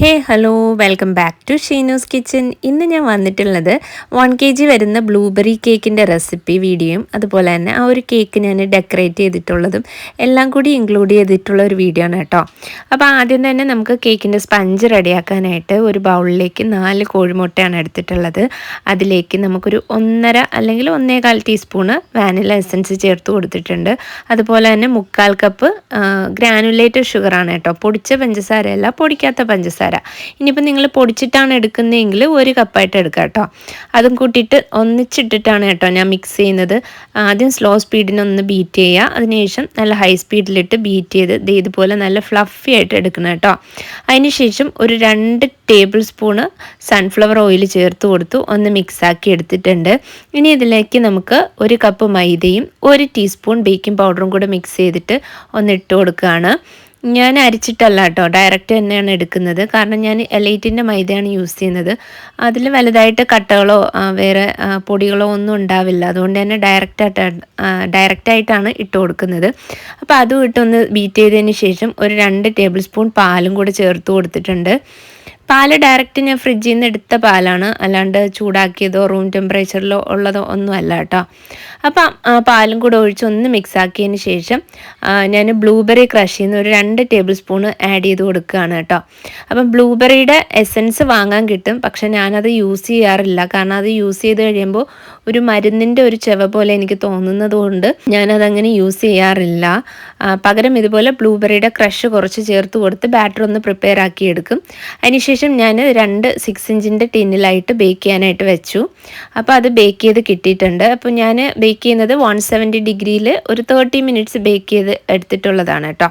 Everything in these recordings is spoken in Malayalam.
Hey hello welcome back to Sheenu's kitchen. ഇന്ന് ഞാൻ വന്നിട്ടുള്ളത് വൺ കെ ജി വരുന്ന ബ്ലൂബെറി കേക്കിന്റെ റെസിപ്പി വീഡിയോയും അതുപോലെ തന്നെ ആ ഒരു കേക്ക് ഞാൻ ഡെക്കറേറ്റ് ചെയ്തിട്ടുള്ളതും എല്ലാം കൂടി ഇൻക്ലൂഡ് ചെയ്തിട്ടുള്ള ഒരു വീഡിയോ ആണ് കേട്ടോ. അപ്പോൾ ആദ്യം തന്നെ നമുക്ക് കേക്കിന്റെ സ്പഞ്ച് റെഡിയാക്കാനായിട്ട് ഒരു ബൗളിലേക്ക് നാല് കോഴിമുട്ടയാണ് എടുത്തിട്ടുള്ളത്. അതിലേക്ക് നമുക്കൊരു ഒന്നര അല്ലെങ്കിൽ ഒന്നേകാൽ ടീസ്പൂണ് വാനില എസൻസ് ചേർത്ത് കൊടുത്തിട്ടുണ്ട്. അതുപോലെ തന്നെ മുക്കാൽ കപ്പ് ഗ്രാനുലേറ്റഡ് ഷുഗറാണ് കേട്ടോ. പൊടിച്ച പഞ്ചസാരയല്ല പൊടിക്കാത്ത പഞ്ചസാര ഇനിയിപ്പോൾ നിങ്ങൾ പൊടിച്ചിട്ടാണ് എടുക്കുന്നതെങ്കിൽ ഒരു കപ്പായിട്ട് എടുക്കുക കേട്ടോ. അതും കൂട്ടിയിട്ട് ഒന്നിച്ചിട്ടിട്ടാണ് കേട്ടോ ഞാൻ മിക്സ് ചെയ്യുന്നത്. ആദ്യം സ്ലോ സ്പീഡിനൊന്ന് ബീറ്റ് ചെയ്യുക. അതിനുശേഷം നല്ല ഹൈ സ്പീഡിലിട്ട് ബീറ്റ് ചെയ്ത് ഇതുപോലെ നല്ല ഫ്ലഫി ആയിട്ട് എടുക്കണം കേട്ടോ. അതിനുശേഷം ഒരു രണ്ട് ടേബിൾ സ്പൂണ് സൺഫ്ലവർ ഓയിൽ ചേർത്ത് കൊടുത്തു. ഒന്ന് മിക്സാക്കി എടുത്തിട്ടുണ്ട്. ഇനി ഇതിലേക്ക് നമുക്ക് ഒരു കപ്പ് മൈദയും ഒരു ടീസ്പൂൺ ബേക്കിംഗ് പൗഡറും കൂടെ മിക്സ് ചെയ്തിട്ട് ഒന്ന് ഇട്ട് കൊടുക്കുകയാണ്. ഞാൻ അരിച്ചിട്ടല്ല കേട്ടോ. ഡയറക്റ്റ് തന്നെയാണ് എടുക്കുന്നത്. കാരണം ഞാൻ എലൈറ്റിന്റെ മൈദയാണ് യൂസ് ചെയ്യുന്നത്. അതിൽ വലുതായിട്ട് കട്ടകളോ വേറെ പൊടികളോ ഒന്നും ഉണ്ടാവില്ല. അതുകൊണ്ട് തന്നെ ഡയറക്റ്റായിട്ട് ഡയറക്റ്റായിട്ടാണ് ഇട്ട് കൊടുക്കുന്നത്. അപ്പോൾ അതും ഇട്ടൊന്ന് ബീറ്റ് ചെയ്തതിന് ശേഷം ഒരു രണ്ട് ടേബിൾ സ്പൂൺ പാലും കൂടെ ചേർത്ത് കൊടുത്തിട്ടുണ്ട്. പാൽ ഡയറക്റ്റ് ഞാൻ ഫ്രിഡ്ജിൽ നിന്ന് എടുത്ത പാലാണ്. അല്ലാണ്ട് ചൂടാക്കിയതോ റൂം ടെമ്പറേച്ചറിലോ ഉള്ളതോ ഒന്നും അല്ല കേട്ടോ അപ്പം ആ പാലും കൂടെ ഒഴിച്ച് ഒന്ന് മിക്സ് ആക്കിയതിന് ശേഷം ഞാൻ ബ്ലൂബെറി ക്രഷ് ചെയ്യുന്ന ഒരു രണ്ട് ടേബിൾ സ്പൂൺ ആഡ് ചെയ്ത് കൊടുക്കുകയാണ് കേട്ടോ അപ്പം ബ്ലൂബെറിയുടെ എസൻസ് വാങ്ങാൻ കിട്ടും. പക്ഷെ ഞാനത് യൂസ് ചെയ്യാറില്ല. കാരണം അത് യൂസ് ചെയ്ത് കഴിയുമ്പോൾ ഒരു മരുന്നിന്റെ ഒരു ചെവ പോലെ എനിക്ക് തോന്നുന്നത് കൊണ്ട് ഞാനതങ്ങനെ യൂസ് ചെയ്യാറില്ല. പകരം ഇതുപോലെ ബ്ലൂബെറിയുടെ ക്രഷ് കുറച്ച് ചേർത്ത് കൊടുത്ത് ബാറ്റർ ഒന്ന് പ്രിപ്പയർ ആക്കി എടുക്കും. അതിനുശേഷം ഞാൻ രണ്ട് സിക്സ് ഇഞ്ചിന്റെ ടിന്നിലായിട്ട് ബേക്ക് ചെയ്യാനായിട്ട് വെച്ചു. അപ്പോൾ അത് ബേക്ക് ചെയ്ത് കിട്ടിയിട്ടുണ്ട്. അപ്പോൾ ഞാൻ ബേക്ക് ചെയ്യുന്നത് വൺ സെവന്റി ഡിഗ്രിയിൽ ഒരു തേർട്ടി മിനിറ്റ്സ് ബേക്ക് ചെയ്ത് എടുത്തിട്ടുള്ളതാണ് കേട്ടോ.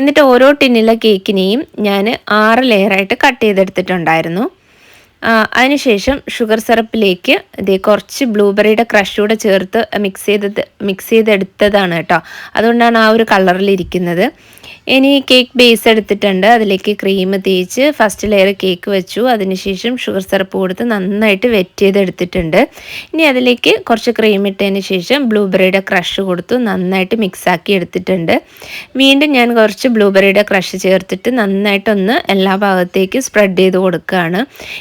എന്നിട്ട് ഓരോ ടിന്നിലെ കേക്കിനെയും ഞാൻ ആറ് ലെയറായിട്ട് കട്ട് ചെയ്തെടുത്തിട്ടുണ്ടായിരുന്നു. അതിനുശേഷം ഷുഗർ സിറപ്പിലേക്ക് ഇതേ കുറച്ച് ബ്ലൂബെറിയുടെ ക്രഷ് കൂടെ ചേർത്ത് മിക്സ് ചെയ്തത് മിക്സ് ചെയ്തെടുത്തതാണ് കേട്ടോ. അതുകൊണ്ടാണ് ആ ഒരു കളറിൽ ഇരിക്കുന്നത്. ഇനി കേക്ക് ബേസ് എടുത്തിട്ടുണ്ട്. അതിലേക്ക് ക്രീം തേച്ച് ഫസ്റ്റ് ലെയർ കേക്ക് വെച്ചു. അതിനുശേഷം ഷുഗർ സിറപ്പ് കൊടുത്ത് നന്നായിട്ട് വെറ്റ് ചെയ്തെടുത്തിട്ടുണ്ട് ഇനി അതിലേക്ക് കുറച്ച് ക്രീം ഇട്ടതിന് ശേഷം ബ്ലൂബെറിയുടെ ക്രഷ് കൊടുത്തു. നന്നായിട്ട് മിക്സാക്കി എടുത്തിട്ടുണ്ട്. വീണ്ടും ഞാൻ കുറച്ച് ബ്ലൂബെറിയുടെ ക്രഷ് ചേർത്തിട്ട് നന്നായിട്ടൊന്ന് എല്ലാ ഭാഗത്തേക്ക് സ്പ്രെഡ് ചെയ്ത് കൊടുക്കുകയാണ്.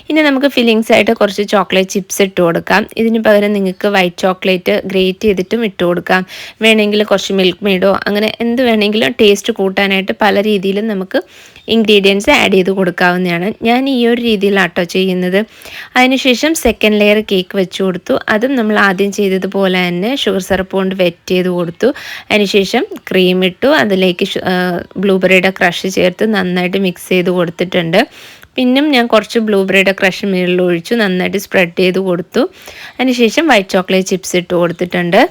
ഇനി നമുക്ക് ഫില്ലിങ്സ് ആയിട്ട് കുറച്ച് ചോക്ലേറ്റ് ചിപ്സ് ഇട്ട് കൊടുക്കാം. ഇതിന് പകരം നിങ്ങൾക്ക് വൈറ്റ് ചോക്ലേറ്റ് ഗ്രേറ്റ് ചെയ്തിട്ടും ഇട്ട് കൊടുക്കാം. വേണമെങ്കിൽ കുറച്ച് മിൽക്ക് മെയ്ഡോ അങ്ങനെ എന്ത് വേണമെങ്കിലും ടേസ്റ്റ് കൂട്ടാനായിട്ട് പല രീതിയിലും നമുക്ക് ഇൻഗ്രീഡിയൻസ് ആഡ് ചെയ്ത് കൊടുക്കാവുന്നതാണ്. ഞാൻ ഈ ഒരു രീതിയിലാട്ടോ ചെയ്യുന്നത്. അതിനുശേഷം സെക്കൻഡ് ലെയർ കേക്ക് വെച്ച് കൊടുത്തു. അതും നമ്മൾ ആദ്യം ചെയ്തതുപോലെ തന്നെ ഷുഗർ സിറപ്പ് കൊണ്ട് വെറ്റ് ചെയ്ത് കൊടുത്തു. അതിനുശേഷം ക്രീം ഇട്ടു. അതിലേക്ക് ബ്ലൂബെറിയുടെ ക്രഷ് ചേർത്ത് നന്നായിട്ട് മിക്സ് ചെയ്ത് കൊടുത്തിട്ടുണ്ട്. പിന്നും ഞാൻ കുറച്ച് ബ്ലൂബെറിയുടെ ക്രഷ് മുകളിൽ ഒഴിച്ചു. നന്നായിട്ട് സ്പ്രെഡ് ചെയ്ത് കൊടുത്തു. അതിനുശേഷം വൈറ്റ് ചോക്ലേറ്റ് ചിപ്സ് ഇട്ട് കൊടുത്തിട്ടുണ്ട്.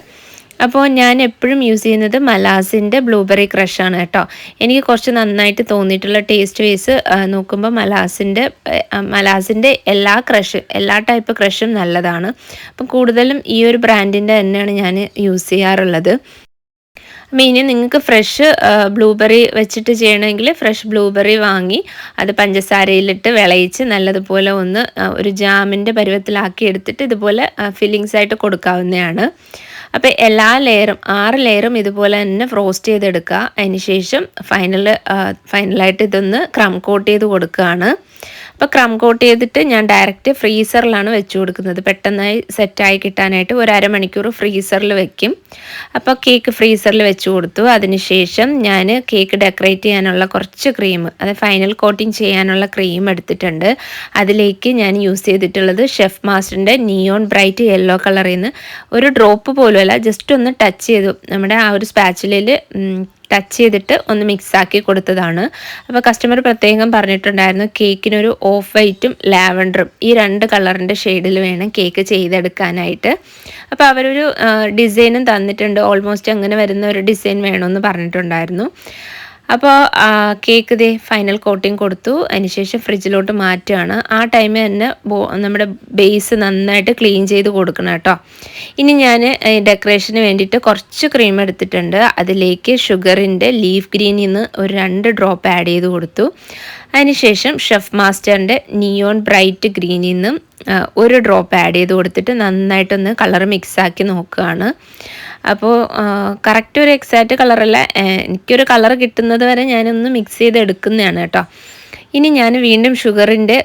അപ്പോൾ ഞാൻ എപ്പോഴും യൂസ് ചെയ്യുന്നത് മലാസിന്റെ ബ്ലൂബെറി ക്രഷാണ് കേട്ടോ. എനിക്ക് കുറച്ച് നന്നായിട്ട് തോന്നിയിട്ടുള്ള ടേസ്റ്റ് വൈസ് നോക്കുമ്പോൾ മലാസിന്റെ മലാസിന്റെ എല്ലാ ക്രഷ് എല്ലാ ടൈപ്പ് ക്രഷും നല്ലതാണ്. അപ്പം കൂടുതലും ഈ ഒരു ബ്രാൻഡിന്റെ തന്നെയാണ് ഞാൻ യൂസ് ചെയ്യാറുള്ളത്. അപ്പം ഇനി നിങ്ങൾക്ക് ഫ്രഷ് ബ്ലൂബെറി വെച്ചിട്ട് ചെയ്യണമെങ്കിൽ ഫ്രഷ് ബ്ലൂബെറി വാങ്ങി അത് പഞ്ചസാരയിലിട്ട് വിളയിച്ച് നല്ലതുപോലെ ഒന്ന് ഒരു ജാമിന്റെ പരുവത്തിലാക്കി എടുത്തിട്ട് ഇതുപോലെ ഫില്ലിങ്സ് ആയിട്ട് കൊടുക്കാവുന്നതാണ്. അപ്പോൾ എല്ലാ ലെയറും ആറ് ലെയറും ഇതുപോലെ തന്നെ ഫ്രോസ്റ്റ് ചെയ്തെടുക്കുക. അതിന് ശേഷം ഫൈനൽ ഫൈനലായിട്ട് ഇതൊന്ന് ക്രം കോട്ട് ചെയ്ത് കൊടുക്കുകയാണ്. അപ്പോൾ ക്രം കോട്ട് ചെയ്തിട്ട് ഞാൻ ഡയറക്റ്റ് ഫ്രീസറിലാണ് വെച്ച് കൊടുക്കുന്നത്. പെട്ടെന്നായി സെറ്റായി കിട്ടാനായിട്ട് ഒരു അരമണിക്കൂർ ഫ്രീസറിൽ വെക്കും. അപ്പോൾ കേക്ക് ഫ്രീസറിൽ വെച്ച് കൊടുത്തു. അതിനുശേഷം ഞാൻ കേക്ക് ഡെക്കറേറ്റ് ചെയ്യാനുള്ള കുറച്ച് ക്രീം അത് ഫൈനൽ കോട്ടിങ് ചെയ്യാനുള്ള ക്രീം എടുത്തിട്ടുണ്ട്. അതിലേക്ക് ഞാൻ യൂസ് ചെയ്തിട്ടുള്ളത് ഷെഫ് മാസ്റ്ററിന്റെ നിയോൺ ബ്രൈറ്റ് യെല്ലോ കളറിൽ നിന്ന് ഒരു ഡ്രോപ്പ് പോലുമല്ല ജസ്റ്റ് ഒന്ന് ടച്ച് ചെയ്തു. നമ്മുടെ ആ ഒരു സ്പാച്ചിലയിൽ ടച്ച് ചെയ്തിട്ട് ഒന്ന് മിക്സാക്കി കൊടുത്തതാണ്. അപ്പോൾ കസ്റ്റമർ പ്രത്യേകം പറഞ്ഞിട്ടുണ്ടായിരുന്നു കേക്കിനൊരു ഓഫ് വൈറ്റും ലാവൻഡറും ഈ രണ്ട് കളറിന്റെ ഷെയ്ഡിൽ വേണം കേക്ക് ചെയ്തെടുക്കാനായിട്ട്. അപ്പോൾ അവരൊരു ഡിസൈനും തന്നിട്ടുണ്ട്. ഓൾമോസ്റ്റ് അങ്ങനെ വരുന്ന ഒരു ഡിസൈൻ വേണമെന്ന് പറഞ്ഞിട്ടുണ്ടായിരുന്നു. അപ്പോൾ കേക്ക് ദേ ഫൈനൽ കോട്ടിങ് കൊടുത്തു. അതിനുശേഷം ഫ്രിഡ്ജിലോട്ട് മാറ്റുകയാണ്. ആ ടൈമിൽ തന്നെ നമ്മുടെ ബേസ് നന്നായിട്ട് ക്ലീൻ ചെയ്ത് കൊടുക്കണം കേട്ടോ. ഇനി ഞാൻ ഡെക്കറേഷന് വേണ്ടിയിട്ട് കുറച്ച് ക്രീം എടുത്തിട്ടുണ്ട്. അതിലേക്ക് ഷുഗറിന്റെ ലീഫ് ഗ്രീനിൽ നിന്ന് ഒരു രണ്ട് ഡ്രോപ്പ് ആഡ് ചെയ്ത് കൊടുത്തു. അതിനുശേഷം ഷെഫ് മാസ്റ്ററിന്റെ നിയോൺ ബ്രൈറ്റ് ഗ്രീനിൽ നിന്നും ഒരു ഡ്രോപ്പ് ആഡ് ചെയ്ത് കൊടുത്തിട്ട് നന്നായിട്ടൊന്ന് കളർ മിക്സാക്കി നോക്കുകയാണ്. അപ്പോൾ കറക്റ്റ് ഒരു എക്സാക്റ്റ് കളറല്ല എനിക്കൊരു കളർ കിട്ടുന്നത് വരെ ഞാനൊന്ന് മിക്സ് ചെയ്ത് എടുക്കുന്നതാണ് കേട്ടോ. ഇനി ഞാൻ വീണ്ടും ഷുഗറിന്റെ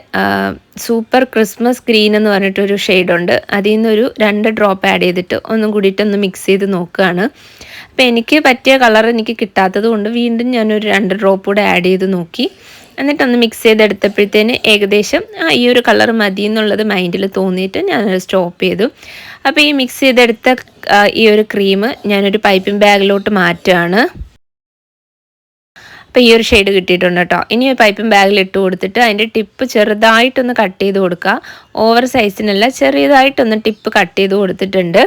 സൂപ്പർ ക്രിസ്മസ് ഗ്രീൻ എന്ന് പറഞ്ഞിട്ടൊരു ഷെയ്ഡുണ്ട് അതിൽ നിന്നൊരു രണ്ട് ഡ്രോപ്പ് ആഡ് ചെയ്തിട്ട് ഒന്നും കൂടിയിട്ടൊന്ന് മിക്സ് ചെയ്ത് നോക്കുകയാണ്. അപ്പോൾ എനിക്ക് പറ്റിയ കളർ എനിക്ക് കിട്ടാത്തത് കൊണ്ട് വീണ്ടും ഞാനൊരു രണ്ട് ഡ്രോപ്പ് കൂടെ ആഡ് ചെയ്ത് നോക്കി. എന്നിട്ടൊന്ന് മിക്സ് ചെയ്തെടുത്തപ്പോഴത്തേന് ഏകദേശം ആ ഈ ഒരു കളർ മതി എന്നുള്ളത് മൈൻഡിൽ തോന്നിയിട്ട് ഞാനത് സ്റ്റോപ്പ് ചെയ്തു. അപ്പോൾ ഈ മിക്സ് ചെയ്തെടുത്ത ഈ ഒരു ക്രീം ഞാനൊരു പൈപ്പിംഗ് ബാഗിലോട്ട് മാറ്റുകയാണ്. അപ്പോൾ ഈ ഒരു ഷെയ്ഡ് കിട്ടിയിട്ടുണ്ട് കേട്ടോ ഇനി പൈപ്പും ബാഗിൽ ഇട്ട് കൊടുത്തിട്ട് അതിന്റെ ടിപ്പ് ചെറുതായിട്ടൊന്ന് കട്ട് ചെയ്ത് കൊടുക്കുക. ഓവർ സൈസിനല്ല ചെറിയതായിട്ടൊന്ന് ടിപ്പ് കട്ട് ചെയ്ത് കൊടുത്തിട്ടുണ്ട്.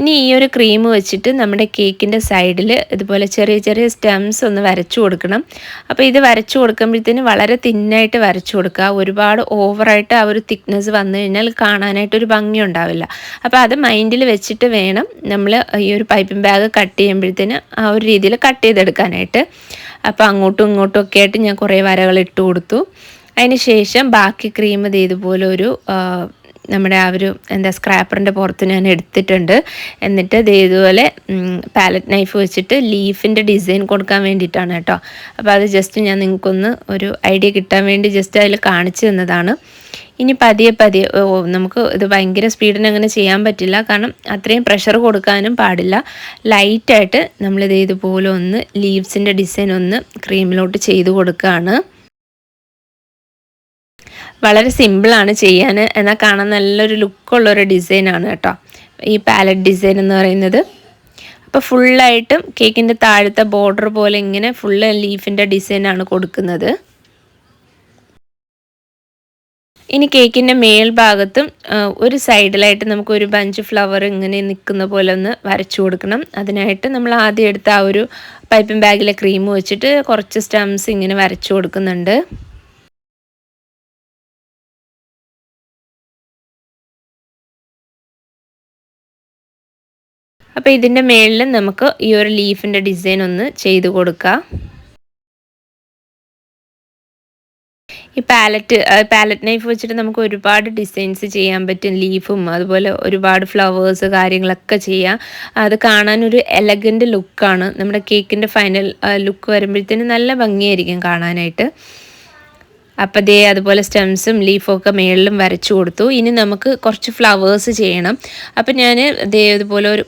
ഇനി ഈ ഒരു ക്രീം വെച്ചിട്ട് നമ്മുടെ കേക്കിന്റെ സൈഡിൽ ഇതുപോലെ ചെറിയ ചെറിയ സ്റ്റെംസ് ഒന്ന് വരച്ചു കൊടുക്കണം. അപ്പോൾ ഇത് വരച്ചു കൊടുക്കുമ്പോഴത്തേന് വളരെ തിന്നായിട്ട് വരച്ചു കൊടുക്കുക. ഒരുപാട് ഓവറായിട്ട് ആ ഒരു തിക്നെസ് വന്നു കഴിഞ്ഞാൽ കാണാനായിട്ട് ഒരു ഭംഗി ഉണ്ടാവില്ല. അപ്പോൾ അത് മൈൻഡിൽ വെച്ചിട്ട് വേണം നമ്മൾ ഈ ഒരു പൈപ്പിംഗ് ബാഗ് കട്ട് ചെയ്യുമ്പോഴത്തേന് ആ ഒരു രീതിയിൽ കട്ട് ചെയ്തെടുക്കാനായിട്ട്. അപ്പോൾ അങ്ങോട്ടും ഇങ്ങോട്ടും ഒക്കെ ആയിട്ട് ഞാൻ കുറേ വരകൾ ഇട്ട് കൊടുത്തു. അതിന് ശേഷം ബാക്കി ക്രീം ഇത് ഇതുപോലെ ഒരു നമ്മുടെ ആ ഒരു എന്താ സ്ക്രാപ്പറിന്റെ പുറത്ത് ഞാൻ എടുത്തിട്ടുണ്ട്. എന്നിട്ട് ഇത് ഇതുപോലെ പാലറ്റ് നൈഫ് വെച്ചിട്ട് ലീഫിന്റെ ഡിസൈൻ കൊടുക്കാൻ വേണ്ടിയിട്ടാണ് കേട്ടോ. അപ്പോൾ അത് ജസ്റ്റ് ഞാൻ നിങ്ങൾക്കൊന്ന് ഒരു ഐഡിയ കിട്ടാൻ വേണ്ടി ജസ്റ്റ് അതിൽ കാണിച്ചു തന്നതാണ്. ഇനി പതിയെ പതിയെ നമുക്ക് ഇത് ഭയങ്കര സ്പീഡിന് അങ്ങനെ ചെയ്യാൻ പറ്റില്ല. കാരണം അത്രയും പ്രഷർ കൊടുക്കാനും പാടില്ല. ലൈറ്റായിട്ട് നമ്മളിത് ഇതുപോലെ ഒന്ന് ലീവ്സിന്റെ ഡിസൈൻ ഒന്ന് ക്രീമിലോട്ട് ചെയ്ത് കൊടുക്കുകയാണ് വളരെ സിമ്പിളാണ് ചെയ്യാൻ. എന്നാൽ കാണാൻ നല്ലൊരു ലുക്കുള്ളൊരു ഡിസൈനാണ് കേട്ടോ. ഈ പാലറ്റ് ഡിസൈൻ എന്ന് പറയുന്നത്. അപ്പോൾ ഫുള്ളായിട്ടും കേക്കിന്റെ താഴത്തെ ബോർഡർ പോലെ ഇങ്ങനെ ഫുള്ള് ലീഫിന്റെ ഡിസൈനാണ് കൊടുക്കുന്നത്. ഇനി കേക്കിന്റെ മേൽഭാഗത്തും ഒരു സൈഡിലായിട്ട് നമുക്ക് ഒരു ബഞ്ച് ഫ്ലവർ ഇങ്ങനെ നിൽക്കുന്ന പോലെ ഒന്ന് വരച്ചു കൊടുക്കണം. അതിനായിട്ട് നമ്മൾ ആദ്യം എടുത്ത ആ ഒരു പൈപ്പിംഗ് ബാഗിലെ ക്രീം വെച്ചിട്ട് കുറച്ച് സ്റ്റംസ് ഇങ്ങനെ വരച്ചു കൊടുക്കുന്നുണ്ട്. അപ്പോൾ ഇതിന്റെ മേളിൽ നമുക്ക് ഈ ഒരു ലീഫിന്റെ ഡിസൈൻ ഒന്ന് ചെയ്ത് കൊടുക്കാം. ഈ പാലറ്റ് പാലറ്റ് നൈഫ് വെച്ചിട്ട് നമുക്ക് ഒരുപാട് ഡിസൈൻസ് ചെയ്യാൻ പറ്റും. ലീഫും അതുപോലെ ഒരുപാട് ഫ്ലവേഴ്സ് കാര്യങ്ങളൊക്കെ ചെയ്യാം. അത് കാണാനൊരു എലഗന്റ് ലുക്കാണ് നമ്മുടെ കേക്കിന്റെ ഫൈനൽ ലുക്ക് വരുമ്പോഴത്തേന് നല്ല ഭംഗിയായിരിക്കും കാണാനായിട്ട്. അപ്പം ദേ അതുപോലെ സ്റ്റെംസും ലീഫൊക്കെ മേളിലും വരച്ചു കൊടുത്തു. ഇനി നമുക്ക് കുറച്ച് ഫ്ലവേഴ്സ് ചെയ്യണം. അപ്പം ഞാൻ ദേ അതുപോലെ ഒരു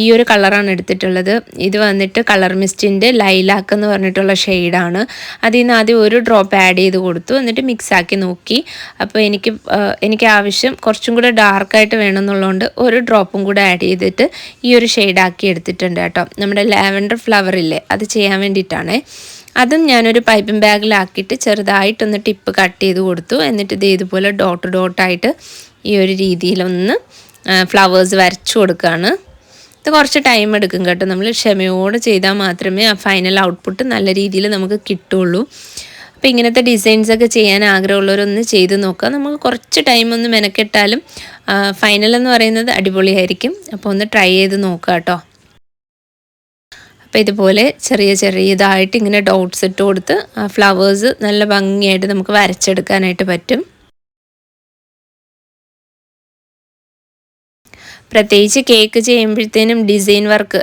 ഈ ഒരു കളറാണ് എടുത്തിട്ടുള്ളത്. ഇത് വന്നിട്ട് കളർ മിസ്റ്റിന്റെ ലൈലാക്ക് എന്ന് പറഞ്ഞിട്ടുള്ള ഷെയ്ഡാണ്. അതിൽ നിന്ന് ആദ്യം ഒരു ഡ്രോപ്പ് ആഡ് ചെയ്ത് കൊടുത്തു. എന്നിട്ട് മിക്സ് ആക്കി നോക്കി. അപ്പോൾ എനിക്ക് എനിക്ക് ആവശ്യം കുറച്ചും കൂടെ ഡാർക്കായിട്ട് വേണമെന്നുള്ളതുകൊണ്ട് ഒരു ഡ്രോപ്പും കൂടെ ആഡ് ചെയ്തിട്ട് ഈ ഒരു ഷെയ്ഡാക്കി എടുത്തിട്ടുണ്ട് കേട്ടോ. നമ്മുടെ ലാവൻഡർ ഫ്ലവർ ഇല്ലേ? അത് ചെയ്യാൻ വേണ്ടിയിട്ടാണേ. അതും ഞാനൊരു പൈപ്പിംഗ് ബാഗിലാക്കിയിട്ട് ചെറുതായിട്ടൊന്ന് ടിപ്പ് കട്ട് ചെയ്ത് കൊടുത്തു. എന്നിട്ട് ഇത് ഇതുപോലെ ഡോട്ട് ഡോട്ടായിട്ട് ഈ ഒരു രീതിയിലൊന്ന് ഫ്ലവേഴ്സ് വരച്ചു കൊടുക്കുകയാണ് ഇത് കുറച്ച് ടൈം എടുക്കും കേട്ടോ. നമ്മൾ ക്ഷമയോടെ ചെയ്താൽ മാത്രമേ ആ ഫൈനൽ ഔട്ട്പുട്ട് നല്ല രീതിയിൽ നമുക്ക് കിട്ടുള്ളൂ. അപ്പോൾ ഇങ്ങനത്തെ ഡിസൈൻസ് ഒക്കെ ചെയ്യാൻ ആഗ്രഹമുള്ളവരൊന്ന് ചെയ്ത് നോക്കുക. നമുക്ക് കുറച്ച് ടൈം ഒന്ന് മെനക്കെട്ടാലും ഫൈനൽ എന്ന് പറയുന്നത് അടിപൊളിയായിരിക്കും. അപ്പോൾ ഒന്ന് ട്രൈ ചെയ്ത് നോക്കുക കേട്ടോ. അപ്പോൾ ഇതുപോലെ ചെറിയ ചെറിയ ഇതായിട്ട് ഇങ്ങനെ ഡോട്ട്സ് ഇട്ട് കൊടുത്ത് ഫ്ലവേഴ്സ് നല്ല ഭംഗിയായിട്ട് നമുക്ക് വരച്ചെടുക്കാനായിട്ട് പറ്റും. പ്രത്യേകിച്ച് കേക്ക് ചെയ്യുമ്പോഴത്തേനും ഡിസൈൻ വർക്ക്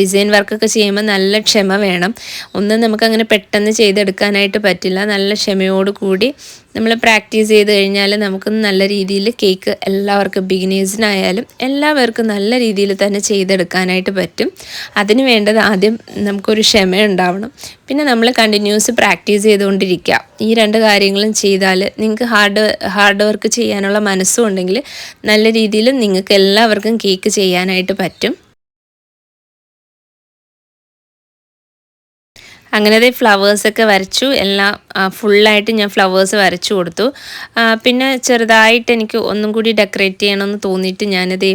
ഡിസൈൻ വർക്കൊക്കെ ചെയ്യുമ്പോൾ നല്ല ക്ഷമ വേണം. ഒന്നും നമുക്കങ്ങനെ പെട്ടെന്ന് ചെയ്തെടുക്കാനായിട്ട് പറ്റില്ല. നല്ല ക്ഷമയോട് കൂടി നമ്മൾ പ്രാക്ടീസ് ചെയ്ത് കഴിഞ്ഞാൽ നമുക്ക് നല്ല രീതിയിൽ കേക്ക് എല്ലാവർക്കും ബിഗിനേഴ്സിനായാലും എല്ലാവർക്കും നല്ല രീതിയിൽ തന്നെ ചെയ്തെടുക്കാനായിട്ട് പറ്റും. അതിന് വേണ്ടത് ആദ്യം നമുക്കൊരു ക്ഷമ ഉണ്ടാവണം. പിന്നെ നമ്മൾ കണ്ടിന്യൂസ് പ്രാക്ടീസ് ചെയ്തുകൊണ്ടിരിക്കുക. ഈ രണ്ട് കാര്യങ്ങളും ചെയ്താൽ നിങ്ങൾക്ക് ഹാർഡ് ഹാർഡ് വർക്ക് ചെയ്യാനുള്ള മനസ്സും ഉണ്ടെങ്കിൽ നല്ല രീതിയിൽ നിങ്ങൾക്ക് എല്ലാവർക്കും കേക്ക് ചെയ്യാനായിട്ട് പറ്റും. അങ്ങനെ ഫ്ലവേഴ്സൊക്കെ വരച്ചു. എല്ലാം ഫുള്ളായിട്ട് ഞാൻ ഫ്ലവേഴ്സ് വരച്ചു കൊടുത്തു. പിന്നെ ചെറുതായിട്ട് എനിക്ക് ഒന്നും കൂടി ഡെക്കറേറ്റ് ചെയ്യണമെന്ന് തോന്നിയിട്ട് ഞാനത്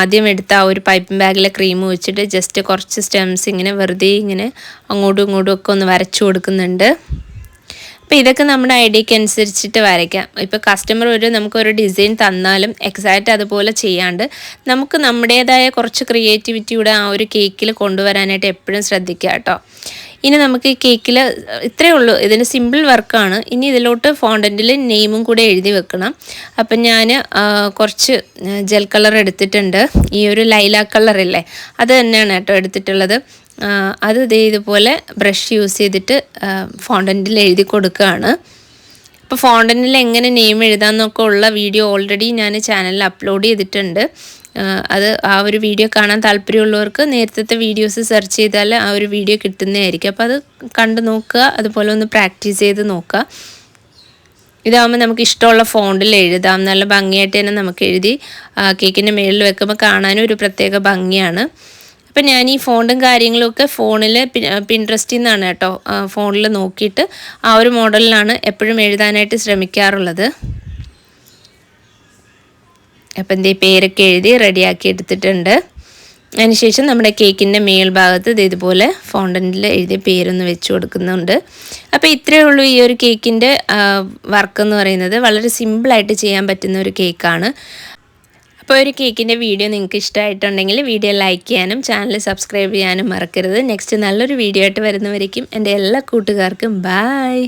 ആദ്യം എടുത്ത ആ ഒരു പൈപ്പിംഗ് ബാഗിലെ ക്രീം വെച്ചിട്ട് ജസ്റ്റ് കുറച്ച് സ്റ്റെംസ് ഇങ്ങനെ വെറുതെ ഇങ്ങനെ അങ്ങോട്ടും ഇങ്ങോട്ടും ഒക്കെ ഒന്ന് വരച്ചു കൊടുക്കുന്നുണ്ട്. അപ്പോൾ ഇതൊക്കെ നമ്മുടെ ഐഡിയക്ക് അനുസരിച്ചിട്ട് വരയ്ക്കാം. ഇപ്പോൾ കസ്റ്റമർ ഒരു നമുക്കൊരു ഡിസൈൻ തന്നാലും എക്സാക്റ്റ് അതുപോലെ ചെയ്യാണ്ട് നമുക്ക് നമ്മുടേതായ കുറച്ച് ക്രിയേറ്റിവിറ്റിയുടെ ആ ഒരു കേക്കിൽ കൊണ്ടുവരാനായിട്ട് എപ്പോഴും ശ്രദ്ധിക്കുക കേട്ടോ. ഇനി നമുക്ക് കേക്കിൽ ഇത്രയേ ഉള്ളൂ. ഇതിന് സിമ്പിൾ വർക്കാണ് ഇനി ഇതിലോട്ട് ഫോണ്ടന്റിൽ നെയിമും കൂടെ എഴുതി വെക്കണം. അപ്പം ഞാൻ കുറച്ച് ജെൽ കളർ എടുത്തിട്ടുണ്ട്. ഈ ഒരു ലൈല കളറില്ലേ അത് തന്നെയാണ് കേട്ടോ എടുത്തിട്ടുള്ളത്. അത് ഇതേ ഇതുപോലെ ബ്രഷ് യൂസ് ചെയ്തിട്ട് ഫോണ്ടന്റിൽ എഴുതി കൊടുക്കുകയാണ്. അപ്പോൾ ഫോണ്ടനിൽ എങ്ങനെ നെയിം എഴുതാമെന്നൊക്കെ ഉള്ള വീഡിയോ ഓൾറെഡി ഞാൻ ചാനലിൽ അപ്ലോഡ് ചെയ്തിട്ടുണ്ട്. അത് ആ ഒരു വീഡിയോ കാണാൻ താല്പര്യമുള്ളവർക്ക് നേരത്തെ വീഡിയോസ് സെർച്ച് ചെയ്താൽ ആ ഒരു വീഡിയോ കിട്ടുന്നതായിരിക്കും അപ്പോൾ അത് കണ്ടു നോക്കുക അതുപോലെ ഒന്ന് പ്രാക്ടീസ് ചെയ്ത് നോക്കുക. ഇതാകുമ്പോൾ നമുക്ക് ഇഷ്ടമുള്ള ഫോണ്ടിൽ എഴുതാം. നല്ല ഭംഗിയായിട്ട് തന്നെ നമുക്ക് എഴുതി കേക്കിന്റെ മുകളിൽ വെക്കുമ്പോൾ കാണാനും ഒരു പ്രത്യേക ഭംഗിയാണ്. അപ്പം ഞാൻ ഈ ഫോണ്ടും കാര്യങ്ങളൊക്കെ ഫോണിൽ പിൻട്രസ്റ്റിൽ നിന്നാണ് കേട്ടോ ഫോണിൽ നോക്കിയിട്ട് ആ ഒരു മോഡലിലാണ് എപ്പോഴും എഴുതാനായിട്ട് ശ്രമിക്കാറുള്ളത്. അപ്പം ഇതേ പേരൊക്കെ എഴുതി റെഡിയാക്കി എടുത്തിട്ടുണ്ട്. അതിനുശേഷം നമ്മുടെ കേക്കിന്റെ മേൽഭാഗത്ത് ഇത് ഇതുപോലെ ഫോണ്ടന്റിൽ എഴുതിയ പേരൊന്ന് വെച്ച് കൊടുക്കുന്നുണ്ട്. അപ്പോൾ ഇത്രയേ ഉള്ളൂ ഈ ഒരു കേക്കിന്റെ വർക്ക് എന്ന് പറയുന്നത്. വളരെ സിമ്പിളായിട്ട് ചെയ്യാൻ പറ്റുന്ന ഒരു കേക്കാണ്. അപ്പോൾ ഒരു കേക്കിന്റെ വീഡിയോ നിങ്ങൾക്ക് ഇഷ്ടമായിട്ടുണ്ടെങ്കിൽ വീഡിയോ ലൈക്ക് ചെയ്യാനും ചാനൽ സബ്സ്ക്രൈബ് ചെയ്യാനും മറക്കരുത്. നെക്സ്റ്റ് നല്ലൊരു വീഡിയോ ആയിട്ട് വരുന്നവരേക്കും എന്റെ എല്ലാ കൂട്ടുകാർക്കും ബായ്